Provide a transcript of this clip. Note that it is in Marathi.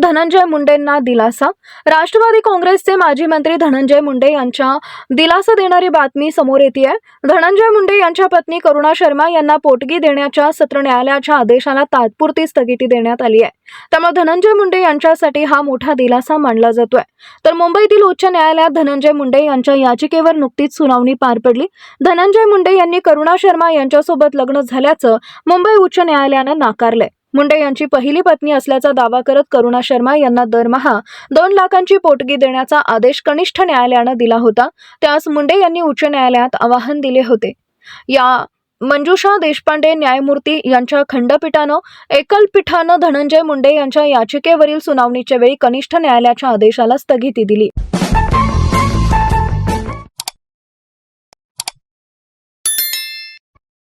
धनंजय मुंडेंना दिलासा. राष्ट्रवादी काँग्रेसचे माजी मंत्री धनंजय मुंडे यांच्या दिलासा देणारी बातमी समोर येते धनंजय मुंडे यांच्या पत्नी करुणा शर्मा यांना पोटगी देण्याच्या सत्र न्यायालयाच्या आदेशाला तात्पुरती स्थगिती देण्यात आली आहे. त्यामुळे धनंजय मुंडे यांच्यासाठी हा मोठा दिलासा मानला जातोय. तर मुंबईतील उच्च न्यायालयात धनंजय मुंडे यांच्या याचिकेवर नुकतीच सुनावणी पार पडली. धनंजय मुंडे यांनी करुणा शर्मा यांच्यासोबत लग्न झाल्याचं मुंबई उच्च न्यायालयानं नाकारलंय. मुंडे यांची पहिली पत्नी असल्याचा दावा करत करुणा शर्मा यांना दरमहा दोन लाखांची पोटगी देण्याचा आदेश कनिष्ठ न्यायालयानं दिला होता. त्यास मुंडे यांनी उच्च न्यायालयात आवाहन दिले होते. या मंजुषा देशपांडे न्यायमूर्ती यांच्या खंडपीठानं एकलपीठानं धनंजय मुंडे यांच्या याचिकेवरील सुनावणीच्या वेळी कनिष्ठ न्यायालयाच्या आदेशाला स्थगिती दिली.